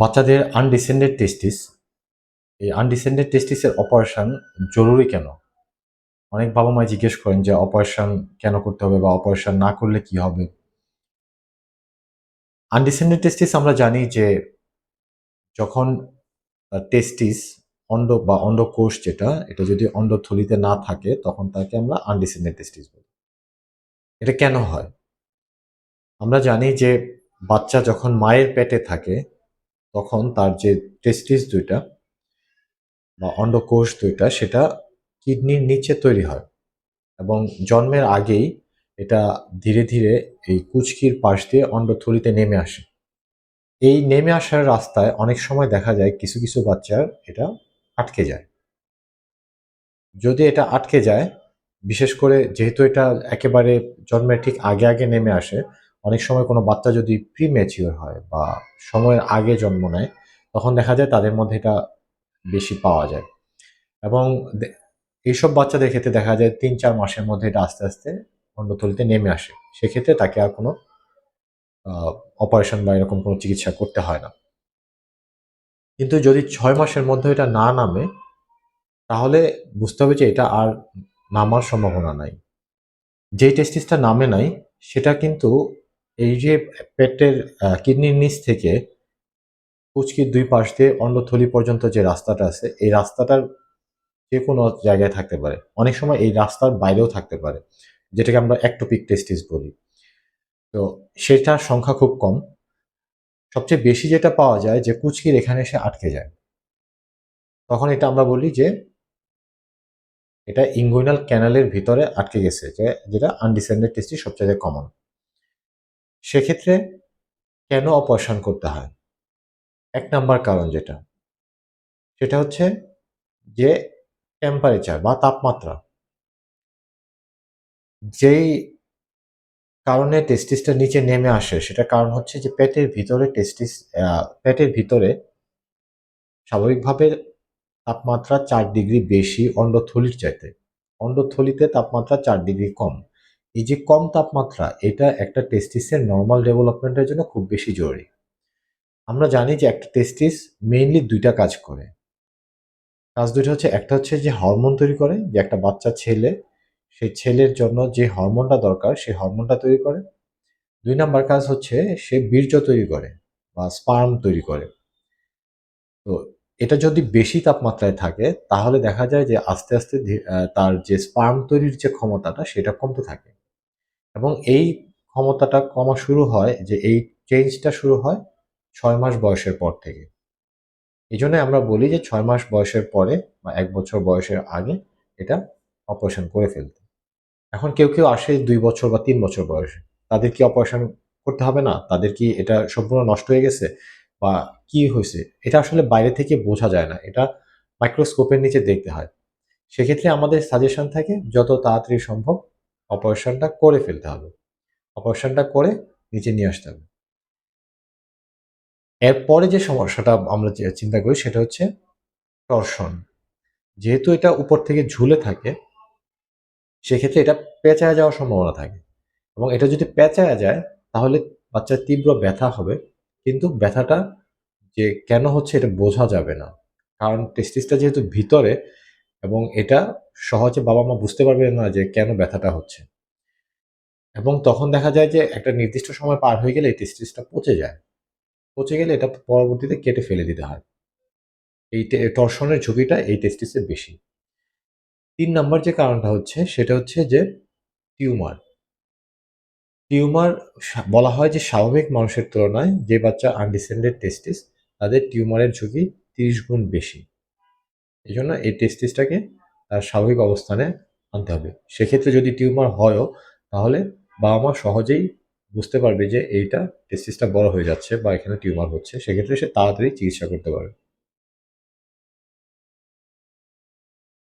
বাচ্চাদের আনডিসেন্ডেড টেস্টিস এই undescended টেস্টিসের operation জরুরি কেন? অনেক বাবা মায় জিজ্ঞেস করেন যে অপারেশন কেন করতে হবে বা অপারেশন না করলে কি হবে? আনডিসেন্ডেড টেস্টিস আমরা জানি যে যখন টেস্টিস অন্ড বা অন্ডকোষ যেটা, এটা যদি অন্ডথলিতে না থাকে, তখন তাকে আমরা আনডিসেন্ডেড টেস্টিস বলি। এটা কেন হয়? আমরা জানি যে বাচ্চা যখন মায়ের পেটে থাকে তখন তার যে টেস্টিস দুইটা বা অন্ডকোষ দুইটা, সেটা কিডনির নিচে তৈরি হয়। এবং জন্মের আগেই এটা ধীরে ধীরে এই কুচকির পাশ দিয়ে অন্ডথলিতে নেমে আসে। এই নেমে আসার রাস্তায় অনেক সময় দেখা যায় কিছু কিছু বাচ্চার এটা আটকে যায়। যদি এটা আটকে যায়, বিশেষ করে যেহেতু এটা একেবারে জন্মের ঠিক আগে আগে নেমে আসে অনেক সময় কোনো বাচ্চা যদি প্রি ম্যাচিওর হয় বা সময়ের আগে জন্ম নেয়, তখন দেখা যায় তাদের মধ্যে এটা বেশি পাওয়া যায়। এবং এইসব বাচ্চাদের ক্ষেত্রে দেখা যায় তিন চার মাসের মধ্যে এটা আস্তে আস্তে অন্ডথলিতে নেমে আসে। সেক্ষেত্রে তাকে আর কোনো অপারেশন বা এরকম কোনো চিকিৎসা করতে হয় না। কিন্তু যদি ছয় মাসের মধ্যে এটা না নামে, তাহলে বুঝতে হবে যে এটা আর নামার সম্ভাবনা নাই। যে টেস্টিসটা নামে নাই, সেটা কিন্তু এই যে পেটের কিডনির নিচ থেকে কুচকির দুই পাশ দিয়ে অন্ডথলি পর্যন্ত যে রাস্তাটা আছে, এই রাস্তাটার যে কোনো জায়গায় থাকতে পারে। অনেক সময় এই রাস্তার বাইরেও থাকতে পারে, যেটাকে আমরা অ্যাক্টোপিক টেস্টিস বলি। তো সেটার সংখ্যা খুব কম। সবচেয়ে বেশি যেটা পাওয়া যায় যে কুচকির এখানে এসে আটকে যায়। তখন এটা আমরা বলি যে এটা ইঙ্গুইনাল ক্যানালের ভিতরে আটকে গেছে যেটা আনডিসেন্ডেড টেস্টি সবচেয়ে কমন সেক্ষেত্রে কেন অপারেশন করতে হয়? এক নাম্বার কারণ যেটা, সেটা হচ্ছে যে টেম্পারেচার বা তাপমাত্রা। যেই কারণে টেস্টিসটা নিচে নেমে আসে সেটা কারণ হচ্ছে যে পেটের ভিতরে টেস্টিস পেটের ভিতরে স্বাভাবিকভাবে তাপমাত্রা চার ডিগ্রি বেশি অন্ডথলির চাইতে। অন্ডথলিতে তাপমাত্রা চার ডিগ্রি কম। এই যে কম তাপমাত্রা, এটা একটা টেস্টিসের নর্মাল ডেভেলপমেন্টের জন্য খুব বেশি জরুরি। আমরা জানি যে একটা টেস্টিস মেইনলি দুইটা কাজ করে। কাজ দুইটা হচ্ছে, একটা হচ্ছে যে হরমোন তৈরি করে, যে একটা বাচ্চা ছেলে সেই ছেলের জন্য যে হরমোনটা দরকার সেই হরমোনটা তৈরি করে। দুই নাম্বার কাজ হচ্ছে, সে বীর্য তৈরি করে বা স্পার্ম তৈরি করে। তো এটা যদি বেশি তাপমাত্রায় থাকে, তাহলে দেখা যায় যে আস্তে আস্তে তার যে স্পার্ম তৈরির যে ক্ষমতাটা, সেটা কমতে থাকে। এবং এই ক্ষমতাটা কমা শুরু হয় যে এই চেঞ্জটা শুরু হয় ছয় মাস বয়সের পর থেকে। এই জন্য আমরা বলি যে ছয় মাস বয়সের পরে বা এক বছর বয়সের আগে এটা অপারেশন করে ফেলতে। এখন কেউ কেউ আসে দুই বছর বা তিন বছর বয়সে। তাদের কি অপারেশন করতে হবে না? তাদের কি এটা সম্পূর্ণ নষ্ট হয়ে গেছে? বা কি হয়েছে? এটা আসলে বাইরে থেকে বোঝা যায় না। এটা মাইক্রোস্কোপের নিচে দেখতে হয়। সেক্ষেত্রে আমাদের সাজেশন থাকে যত তাড়াতাড়ি সম্ভব অপারেশনটা করে ফেলতে হবে। অপারেশনটা করে নিচে নিয়ে আসতে হবে। এরপরে যে সমস্যাটা আমরা চিন্তা করি সেটা হচ্ছে টর্শন যেহেতু এটা উপর থেকে ঝুলে থাকে, সেক্ষেত্রে এটা পেঁচায় যাওয়ার সম্ভাবনা থাকে। এবং এটা যদি পেঁচায় যায়, তাহলে বাচ্চার তীব্র ব্যথা হবে। কিন্তু ব্যথাটা যে কেন হচ্ছে এটা বোঝা যাবে না। কারণ টেস্টিসটা যেহেতু ভিতরে এবং এটা সহজে বাবা মা বুঝতে পারবে না যে কেন ব্যথাটা হচ্ছে। এবং তখন দেখা যায় যে একটা নির্দিষ্ট সময় পার হয়ে গেলে এই টেস্টিসটা পচে যায়। পচে গেলে এটা পরবর্তীতে কেটে ফেলে দিতে হয়। এই টর্শনের ঝুঁকিটা এই টেস্টিসের বেশি। তিন নম্বর যে কারণটা হচ্ছে, সেটা হচ্ছে যে টিউমার। টিউমার বলা হয় যে স্বাভাবিক মানুষের তুলনায় যে বাচ্চা আনডিসেন্ডেড টেস্টিস তাদের টিউমারের ঝুঁকি তিরিশ গুণ বেশি। এই জন্য এই টেস্টিসটাকে তার স্বাভাবিক অবস্থানে আনতে হবে। সেক্ষেত্রে যদি টিউমার হয়ও, তাহলে বাবা মা সহজেই বুঝতে পারবে যে এইটা টেস্টিসটা বড় হয়ে যাচ্ছে বা এখানে টিউমার হচ্ছে। সেক্ষেত্রে সে তাড়াতাড়ি চিকিৎসা করতে পারবে।